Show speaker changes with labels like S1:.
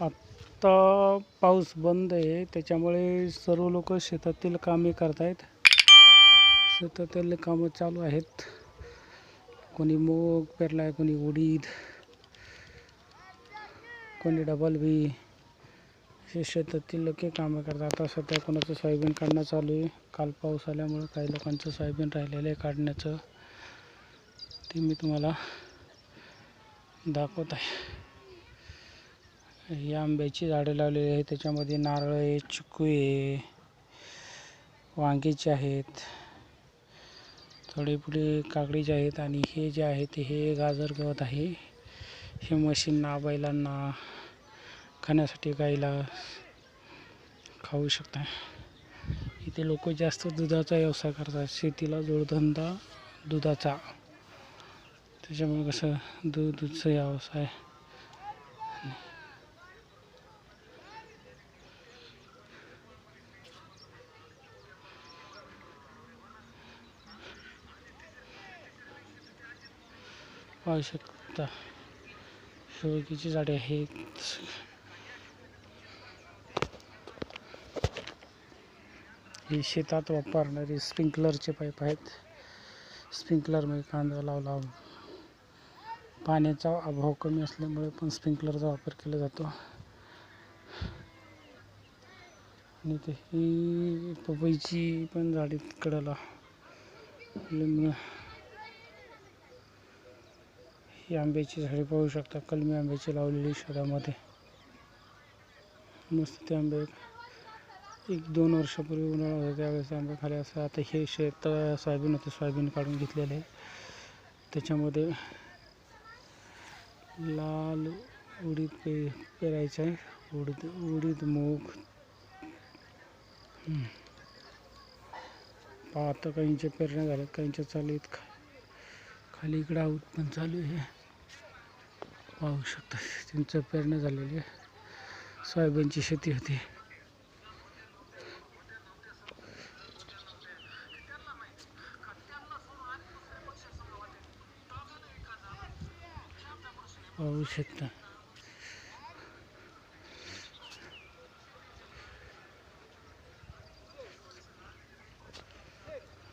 S1: आत्ता पाऊस बंद आहे त्याच्यामुळे सर्व लोक शेतातील कामे करत आहेत शेतातील कामं चालू आहेत. कोणी मूग पेरला आहे कोणी उडीद कोणी डबल बी हे शेतातील लोक कामं करतात. आता सध्या कोणाचं सोयाबीन काढणं चालू आहे. काल पाऊस आल्यामुळं काही लोकांचं सोयाबीन राहिलेलं आहे काढण्याचं. ते मी तुम्हाला दाखवत आहे. ही आंब्याची झाडं लावलेली आहे त्याच्यामध्ये नारळ आहे चिकू आहे वांगीचे आहेत थोडे पुढे काकडीचे आहेत आणि हे जे आहे ते हे गाजर गवत आहे. हे मशीनना बैलांना खाण्यासाठी गाईला खाऊ शकता. इथे लोक जास्त दुधाचा व्यवसाय करतात. शेतीला जोडधंदा दुधाचा. त्याच्यामुळे कसं दूध दूधचा व्यवसाय पाहू शकता. शेवकीची झाडे आहेत. ही शेतात वापरणारी स्प्रिंकलरचे पाईप आहेत. स्प्रिंकलरमध्ये कांदा लावला पाण्याचा अभाव कमी असल्यामुळे पण स्प्रिंकलरचा वापर केला जातो. आणि ते ही पपईची पण झाडे कडला. लिंब ही आंब्याची झाडे पाहू शकता. कलमी आंब्याची लावलेली शेतामध्ये मस्त ते आंबे एक दोन वर्षापूर्वी उन्हाळा होता त्यावेळेस आंबे खाली असं. आता हे शेत सोयाबीन होते सोयाबीन काढून घेतलेले आहे. त्याच्यामध्ये लाल उडीद पे पेरायचं आहे. उडीद उडीद मूग. हम्म. आता काहींच्या पेरण्या झाल्यात काहींच्या चालू आहेत. खा खाली इकडं उत्पन्न पण चालू आहे. पाहू शकता. त्यांचं पेरणं झालेली सोयाबीनची शेती होती. पाहू शकता.